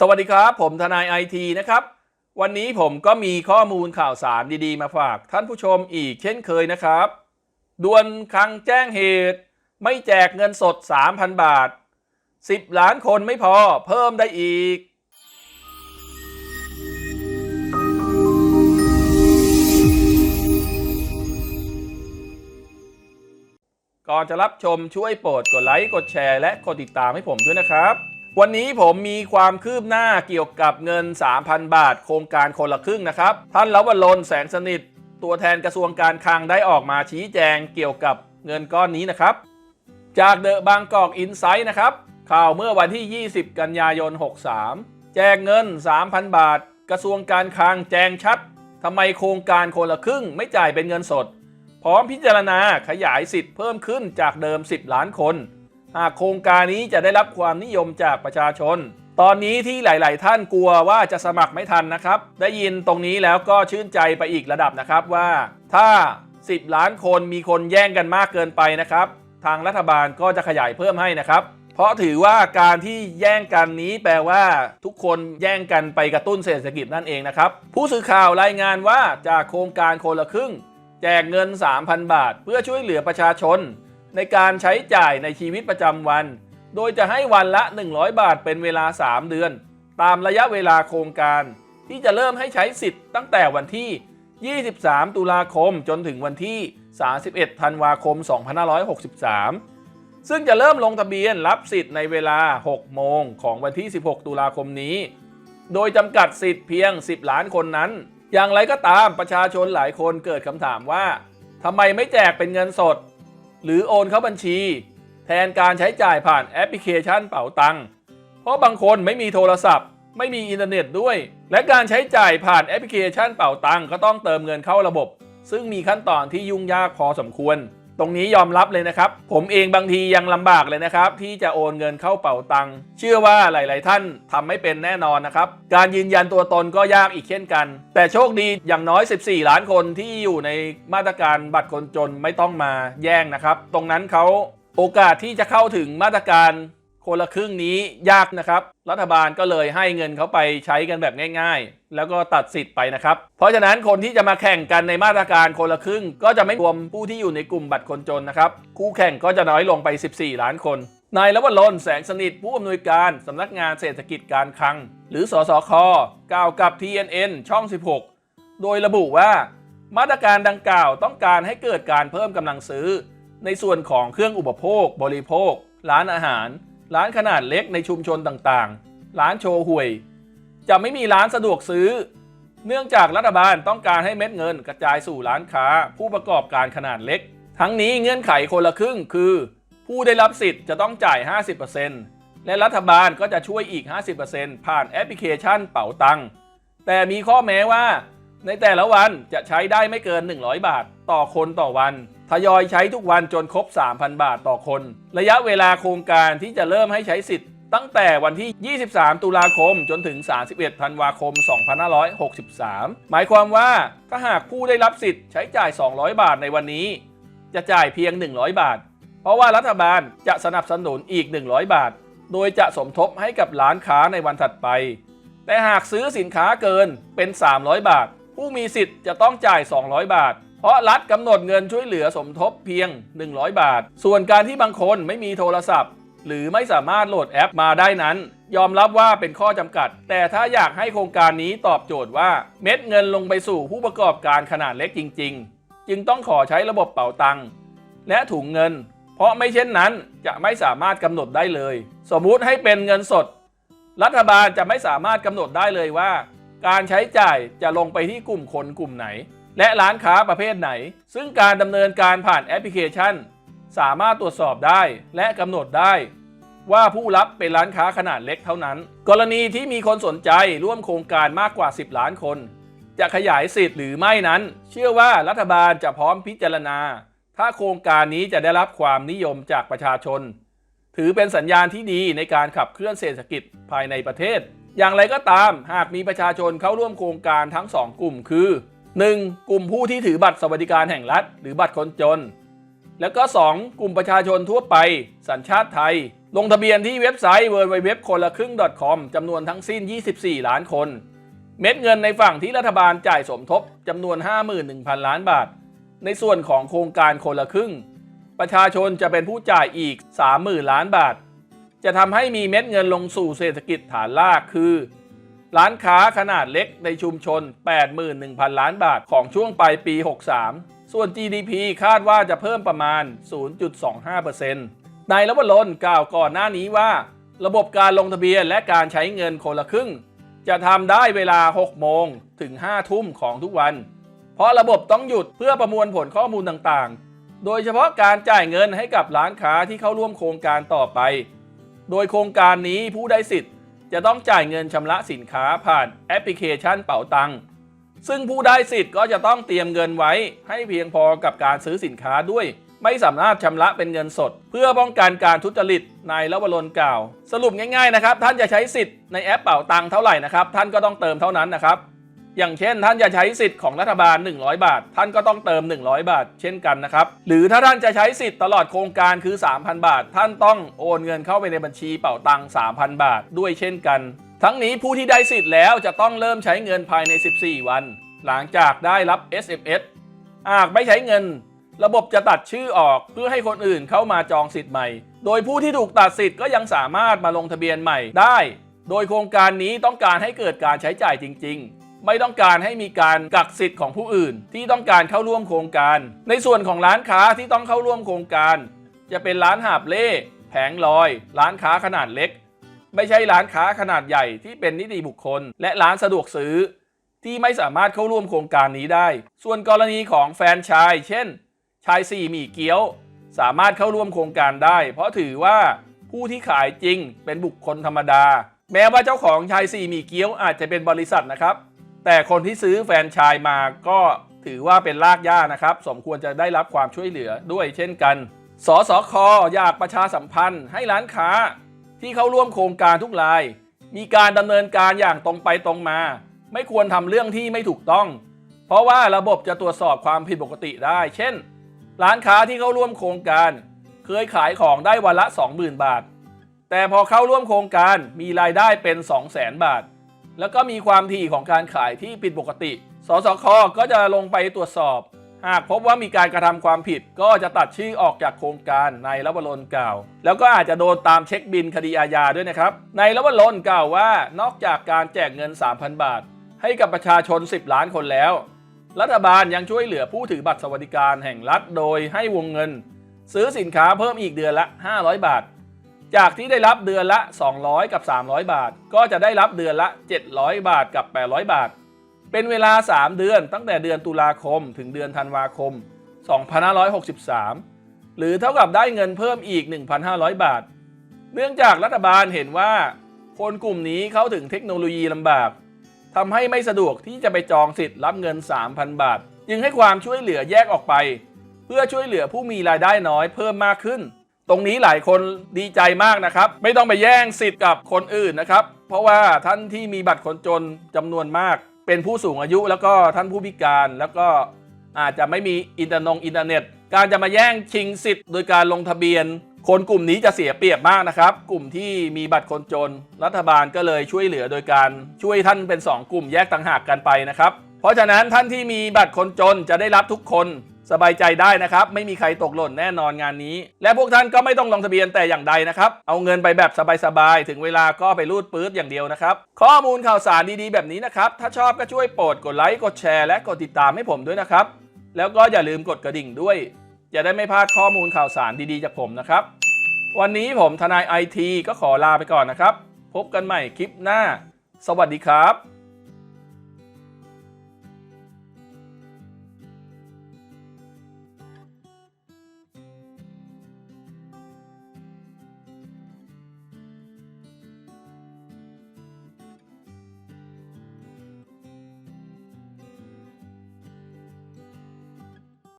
สวัสดีครับ ผมทนายไอทีนะครับ วันนี้ผมก็มีข้อมูลข่าวสารดีๆ มาฝากท่านผู้ชมอีกเช่นเคยนะครับด่วนคลังแจ้งเหตุ ไม่แจกเงินสด 3,000 บาท 10 ล้านคนไม่พอเพิ่มได้อีก ก่อนจะรับชมช่วยโปรดกดไลค์ กดแชร์ และกดติดตามให้ผมด้วยนะครับ วันนี้ผมมีความคืบหน้าเกี่ยวกับเงิน 3,000 บาท โครงการคนละครึ่งนะครับ ท่านลวรนแสงสนิท ตัวแทนกระทรวงการคลังได้ออกมาชี้แจงเกี่ยวกับเงินก้อนนี้นะครับ จากเดอะบางกอกอินไซต์นะครับ ข่าวเมื่อวันที่ 20 กันยายน 63 แจกเงิน 3,000 บาท กระทรวงการคลังแจงชัดทำไมโครงการคนละครึ่งไม่จ่ายเป็นเงินสด พร้อมพิจารณาขยายสิทธิ์เพิ่มขึ้นจากเดิม 10 ล้านคน หากโครงการนี้จะได้รับความนิยมจากประชาชน ตอนนี้ที่หลาย ๆ ท่านกลัวว่าจะสมัครไม่ทันนะครับ ได้ยินตรงนี้แล้วก็ชื่นใจไปอีกระดับนะครับว่า ถ้า 10 ล้านคนมีคนแย่งกันมากเกินไปนะครับ ทางรัฐบาลก็จะขยายเพิ่มให้นะครับเพราะถือว่าการที่แย่งกันนี้แปลว่าทุกคนแย่งกันไปกระตุ้นเศรษฐกิจนั่นเองนะครับ ผู้สื่อข่าวรายงานว่าจากโครงการคนละครึ่ง แจกเงิน 3,000 บาท เพื่อช่วยเหลือประชาชน ในการใช้จ่ายในชีวิตประจำวัน โดยจะให้วันละ 100 บาทเป็นเวลา 3 เดือน ตามระยะเวลาโครงการ ที่จะเริ่มให้ใช้สิทธิ์ตั้งแต่วันที่ 23 ตุลาคมจนถึงวันที่ 31 ธันวาคม 2563 ซึ่งจะเริ่มลงทะเบียนรับสิทธิ์ในเวลา 6 โมงของวันที่ 16 ตุลาคมนี้ โดยจำกัดสิทธิ์เพียง 10 ล้านคนนั้น อย่างไรก็ตามประชาชนหลายคนเกิดคำถามว่าทำไมไม่แจกเป็นเงินสด หรือโอนเข้าบัญชี แทนการใช้จ่ายผ่านแอปพลิเคชันเป๋าตังค์เพราะบางคนไม่มีโทรศัพท์ ไม่มีอินเทอร์เน็ตด้วย และการใช้จ่ายผ่านแอปพลิเคชันเป๋าตังค์ก็ต้องเติมเงินเข้าระบบ ซึ่งมีขั้นตอนที่ยุ่งยากพอสมควร รงนี้ยอมรับเลยนะครับ ผมเองบางทียังลำบากเลยนะครับ ที่จะโอนเงินเข้าเป๋าตังค์เชื่อว่าหลาย ๆ ท่านทำไม่เป็นแน่นอนนะครับ การยืนยันตัวตนก็ยากอีกเช่นกัน แต่โชคดีอย่างน้อย 14 ล้านคนที่อยู่ในมาตรการบัตรคนจนไม่ต้องมาแย่งนะครับ ตรงนั้นเขาโอกาสที่จะเข้าถึงมาตรการ คนละครึ่งนี้ยากนะครับ รัฐบาลก็เลยให้เงินเขาไปใช้กันแบบง่าย ๆ แล้วก็ตัดสิทธิ์ไปนะครับ เพราะฉะนั้นคนที่จะมาแข่งกันในมาตรการคนละครึ่ง ก็จะไม่รวมผู้ที่อยู่ในกลุ่มบัตรคนจนนะครับ คู่แข่งก็จะน้อยลงไป 14 ล้านคนนายลวรนแสงสนิทผู้อำนวยการสำนักงานเศรษฐกิจการคลัง หรือสสคกล่าวกับ TNN ช่อง 16 โดยระบุว่า มาตรการดังกล่าวต้องการให้เกิดการเพิ่มกำลังซื้อ ในส่วนของเครื่องอุปโภค บริโภค ร้านอาหาร ร้านขนาดเล็กในชุมชนต่างๆ ร้านโชห่วย จะไม่มีร้านสะดวกซื้อ เนื่องจากรัฐบาลต้องการให้เม็ดเงินกระจายสู่ร้านค้าผู้ประกอบการขนาดเล็ก ทั้งนี้เงื่อนไขคนละครึ่งคือ ผู้ได้รับสิทธิ์จะต้องจ่าย 50%และรัฐบาลก็จะช่วยอีก 50%ผ่านแอปพลิเคชันเป๋าตังค์แต่มีข้อแม้ว่า ในแต่ละวันจะใช้ได้ไม่เกิน 100 บาท ต่อคนต่อวัน ทยอยใช้ทุกวันจนครบ 3,000 บาทต่อคน ระยะเวลาโครงการที่จะเริ่มให้ใช้สิทธิ์ ตั้งแต่วันที่ 23 ตุลาคมจนถึง 31 ธันวาคม 2563 หมายความว่าถ้าหากผู้ได้รับสิทธิ์ใช้จ่าย 200 บาทในวันนี้ จะจ่ายเพียง 100 บาท เพราะว่ารัฐบาลจะสนับสนุนอีก 100 บาท โดยจะสมทบให้กับร้านค้าในวันถัดไป แต่หากซื้อสินค้าเกินเป็น 300 บาท ผู้มีสิทธิ์จะต้องจ่าย 200 บาท เพราะรัฐกำหนดเงินช่วยเหลือสมทบเพียง 100 บาท ส่วนการที่บางคนไม่มีโทรศัพท์ หรือไม่สามารถโหลดแอปมาได้นั้น ยอมรับว่าเป็นข้อจำกัด แต่ถ้าอยากให้โครงการนี้ตอบโจทย์ว่าเม็ดเงินลงไปสู่ผู้ประกอบการขนาดเล็กจริง ๆ จึงต้องขอใช้ระบบเป๋าตังค์และถุงเงิน เพราะไม่เช่นนั้นจะไม่สามารถกำหนดได้เลย สมมุติให้เป็นเงินสด รัฐบาลจะไม่สามารถกำหนดได้เลยว่า การใช้จ่ายจะลงไปที่กลุ่มคนกลุ่มไหน และร้านค้าประเภทไหน ซึ่งการดำเนินการผ่านแอปพลิเคชัน สามารถตรวจสอบได้และกำหนดได้ ว่าผู้รับเป็นร้านค้าขนาดเล็กเท่านั้น กรณีที่มีคนสนใจร่วมโครงการมากกว่า 10 ล้านคน จะขยายสิทธิ์หรือไม่นั้น เชื่อว่ารัฐบาลจะพร้อมพิจารณา ถ้าโครงการนี้จะได้รับความนิยมจากประชาชน ถือเป็นสัญญาณที่ดีในการขับเคลื่อนเศรษฐกิจภายในประเทศ อย่างไรก็ตามหากมีประชาชนเข้าร่วมโครงการทั้ง 2 กลุ่ม คือ 1. กลุ่มผู้ที่ถือบัตรสวัสดิการแห่งรัฐ หรือบัตรคนจน แล้วก็ 2. กลุ่มประชาชนทั่วไป สัญชาติไทย ลงทะเบียนที่เว็บไซต์ www คนละครึ่ง .com จำนวนทั้งสิ้น 24 ล้านคน เม็ดเงินในฝั่งที่รัฐบาลจ่ายสมทบจำนวน 51,000 ล้านบาท ในส่วนของโครงการคนละครึ่ง ประชาชนจะเป็นผู้จ่ายอีก 30,000 ล้านบาท จะทำให้มีเม็ดเงินลงสู่เศรษฐกิจฐานรากคือ ร้านค้าขนาดเล็กในชุมชน 81,000 ล้านบาทของช่วงปลายปี 63 ส่วน GDP คาดว่าจะเพิ่มประมาณ 0.25%นายรวรนกล่าวก่อนหน้านี้ว่า ระบบการลงทะเบียนและการใช้เงินคนละครึ่ง จะทำได้เวลา 6 โมงถึง 5 ทุ่มของทุกวัน เพราะระบบต้องหยุดเพื่อประมวลผลข้อมูลต่างๆ โดยเฉพาะการจ่ายเงินให้กับร้านค้าที่เข้าร่วมโครงการต่อไป โดยโครงการนี้ผู้ได้สิทธิ์ จะต้องจ่ายเงินชำระสินค้าผ่านแอปพลิเคชันเป๋าตังค์ซึ่งผู้ได้สิทธิ์ก็จะต้องเตรียมเงินไว้ให้เพียงพอกับการซื้อสินค้าด้วย ไม่สามารถชำระเป็นเงินสด เพื่อป้องกันการทุจริตนายละวลนกล่าว สรุปง่ายๆนะครับ ท่านจะใช้สิทธิ์ในแอปเป๋าตังค์เท่าไหร่นะครับ ท่านก็ต้องเติมเท่านั้นนะครับ อย่างเช่น ท่านจะใช้สิทธิ์ของรัฐบาล 100 บาท ท่านก็ต้องเติม 100 บาท เช่นกันนะครับ หรือถ้าท่านจะใช้สิทธิ์ตลอดโครงการคือ 3,000 บาท ท่านต้องโอนเงินเข้าไปในบัญชีเป๋าตัง 3,000 บาท ด้วยเช่นกัน ทั้งนี้ผู้ที่ได้สิทธิ์แล้วจะต้องเริ่มใช้เงินภายใน 14 วัน หลังจากได้รับ SMS หากไม่ใช้เงิน ระบบจะตัดชื่อออกเพื่อให้คนอื่นเข้ามาจองสิทธิ์ใหม่ โดยผู้ที่ถูกตัดสิทธิ์ก็ยังสามารถมาลงทะเบียนใหม่ได้ โดยโครงการนี้ต้องการให้เกิดการใช้จ่ายจริง ๆ ไม่ต้องการให้มีการกักสิทธิ์ของผู้อื่น ที่ต้องการเข้าร่วมโครงการ ในส่วนของร้านค้าที่ต้องเข้าร่วมโครงการ จะเป็นร้านหาบเล่แผงลอย ร้านค้าขนาดเล็ก ไม่ใช่ร้านค้าขนาดใหญ่ที่เป็นนิติบุคคล และร้านสะดวกซื้อ ที่ไม่สามารถเข้าร่วมโครงการนี้ได้ ส่วนกรณีของแฟนชาย เช่น ชายสี่หมี่เกี๊ยว สามารถเข้าร่วมโครงการได้ เพราะถือว่าผู้ที่ขายจริงเป็นบุคคลธรรมดา แม้ว่าเจ้าของชายสี่หมี่เกี๊ยวอาจจะเป็นบริษัทนะครับ แต่คนที่ซื้อแฟนชายมาก็ถือว่าเป็นลากย่านะครับ สมควรจะได้รับความช่วยเหลือด้วยเช่นกัน สสคอยากประชาสัมพันธ์ให้ร้านค้า ที่เข้าร่วมโครงการทุกราย มีการดำเนินการอย่างตรงไปตรงมา ไม่ควรทำเรื่องที่ไม่ถูกต้อง เพราะว่าระบบจะตรวจสอบความผิดปกติได้ เช่น ร้านค้าที่เข้าร่วมโครงการ เคยขายของได้วันละ 20,000 บาท แต่พอเข้าร่วมโครงการมีรายได้เป็น 200,000 บาท แล้วก็มีความถี่ของการขายที่ผิดปกติ สสคก็จะลงไปตรวจสอบ หากพบว่ามีการกระทำความผิด ก็จะตัดชื่อออกจากโครงการในละวรนกล่าว แล้วก็อาจจะโดนตามเช็คบินคดีอาญาด้วยนะครับ ในละวรนกล่าวว่านอกจากการแจกเงิน 3,000 บาท ให้กับประชาชน 10 ล้านคนแล้ว รัฐบาลยังช่วยเหลือผู้ถือบัตรสวัสดิการแห่งรัฐโดยให้วงเงิน ซื้อสินค้าเพิ่มอีกเดือนละ 500 บาท จากที่ได้รับเดือนละ 200 กับ 300 บาท ก็จะได้รับเดือนละ 700 บาทกับ 800 บาท เป็นเวลา 3 เดือนตั้งแต่เดือนตุลาคมถึงเดือนธันวาคม 2563 หรือเท่ากับได้เงินเพิ่มอีก 1,500 บาท เนื่องจากรัฐบาลเห็นว่า คนกลุ่มนี้เข้าถึงเทคโนโลยีลำบากทำให้ไม่สะดวกที่จะไปจองสิทธิ์รับเงิน 3,000 บาท จึงให้ความช่วยเหลือแยกออกไป เพื่อช่วยเหลือผู้มีรายได้น้อยเพิ่มมากขึ้น ตรงนี้หลายคนดีใจมากนะครับ ไม่ต้องไปแย่งสิทธิ์กับคนอื่นนะครับ เพราะว่าท่านที่มีบัตรคนจนจำนวนมาก เป็นผู้สูงอายุแล้วก็ท่านผู้พิการแล้วก็อาจจะไม่มีอินเทอร์นงอินเทอร์เน็ต การจะมาแย่งชิงสิทธิ์โดยการลงทะเบียน คนกลุ่มนี้จะเสียเปรียบมากนะครับ กลุ่มที่มีบัตรคนจน รัฐบาลก็เลยช่วยเหลือโดยการช่วยท่านเป็น 2 กลุ่มแยกต่างหากกันไปนะครับ เพราะฉะนั้นท่านที่มีบัตรคนจนจะได้รับทุกคน สบายใจได้นะครับ ไม่มีใครตกหล่นแน่นอนงานนี้ และพวกท่านก็ไม่ต้องลงทะเบียนแต่อย่างใดนะครับ เอาเงินไปแบบสบายๆ ถึงเวลาก็ไปรูดปื๊ดอย่างเดียวนะครับ ข้อมูลข่าวสารดีๆแบบนี้นะครับ ถ้าชอบก็ช่วยโปรดกดไลค์กดแชร์และกดติดตามให้ผมด้วยนะครับ แล้วก็อย่าลืมกดกระดิ่งด้วย จะได้ไม่พลาดข้อมูลข่าวสารดีๆจากผมนะครับ วันนี้ผมทนายไอทีก็ขอลาไปก่อนนะครับ พบกันใหม่คลิปหน้า สวัสดีครับ